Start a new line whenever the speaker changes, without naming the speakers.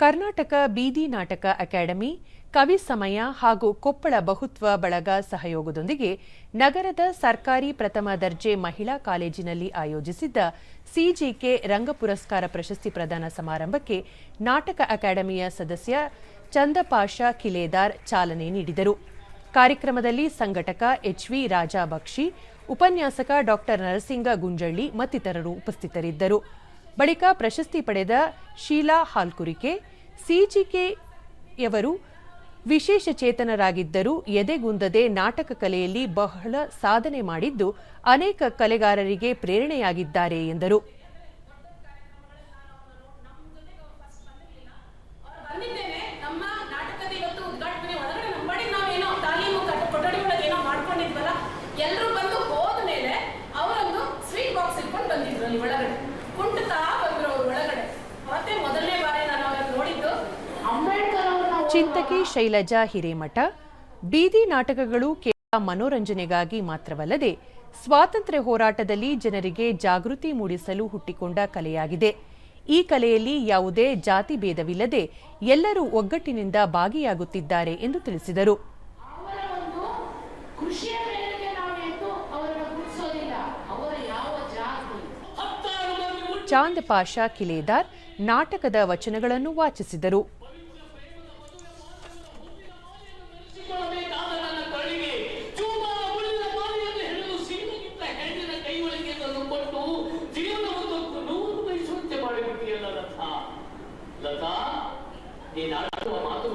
ಕರ್ನಾಟಕ ಬೀದಿ ನಾಟಕ ಅಕಾಡೆಮಿ, ಕವಿ ಸಮಯ ಹಾಗೂ ಕೊಪ್ಪಳ ಬಹುತ್ವ ಬಳಗ ಸಹಯೋಗದೊಂದಿಗೆ ನಗರದ ಸರ್ಕಾರಿ ಪ್ರಥಮ ದರ್ಜೆ ಮಹಿಳಾ ಕಾಲೇಜಿನಲ್ಲಿ ಆಯೋಜಿಸಿದ್ದ ಸಿಜಿಕೆ ರಂಗ ಪುರಸ್ಕಾರ ಪ್ರಶಸ್ತಿ ಪ್ರದಾನ ಸಮಾರಂಭಕ್ಕೆ ನಾಟಕ ಅಕಾಡೆಮಿಯ ಸದಸ್ಯ ಚಂದಪಾಷಾ ಕಿಲೇದಾರ್ ಚಾಲನೆ ನೀಡಿದರು. ಕಾರ್ಯಕ್ರಮದಲ್ಲಿ ಸಂಘಟಕ ಎಚ್ವಿ ರಾಜಾ ಬಕ್ಷಿ ಉಪನ್ಯಾಸಕ ಡಾಕ್ಟರ್ ನರಸಿಂಗ ಗುಂಜಳ್ಳಿ ಮತ್ತಿತರರು ಉಪಸ್ಥಿತರಿದ್ದರು. ಬಳಿಕ ಪ್ರಶಸ್ತಿ ಪಡೆದ ಶೀಲಾ ಹಾಲ್ಕುರಿಕೆ ಸಿಜಿಕೆಯವರು ವಿಶೇಷ ಚೇತನರಾಗಿದ್ದರೂ ಎದೆಗುಂದದೆ ನಾಟಕ ಕಲೆಯಲ್ಲಿ ಬಹಳ ಸಾಧನೆ ಮಾಡಿದ್ದು ಅನೇಕ ಕಲೆಗಾರರಿಗೆ ಪ್ರೇರಣೆಯಾಗಿದ್ದಾರೆ ಎಂದರು.
ಒಳಗಡೆ.
ಚಿಂತಕಿ ಶೈಲಜಾ ಹಿರೇಮಠ, ಬೀದಿ ನಾಟಕಗಳು ಕೇವಲ ಮನೋರಂಜನೆಗಾಗಿ ಮಾತ್ರವಲ್ಲದೆ ಸ್ವಾತಂತ್ರ್ಯ ಹೋರಾಟದಲ್ಲಿ ಜನರಿಗೆ ಜಾಗೃತಿ ಮೂಡಿಸಲು ಹುಟ್ಟಿಕೊಂಡ ಕಲೆಯಾಗಿದೆ. ಈ ಕಲೆಯಲ್ಲಿ ಯಾವುದೇ ಜಾತಿ ಭೇದವಿಲ್ಲದೆ ಎಲ್ಲರೂ ಒಗ್ಗಟ್ಟಿನಿಂದ ಭಾಗಿಯಾಗುತ್ತಿದ್ದಾರೆ ಎಂದು ತಿಳಿಸಿದರು. ಚಾಂದ್ ಪಾಷಾ ಕಿಲೇದಾರ್ ನಾಟಕದ ವಚನಗಳನ್ನು ವಾಚಿಸಿದರು.
만들어서 네 나라와 마음도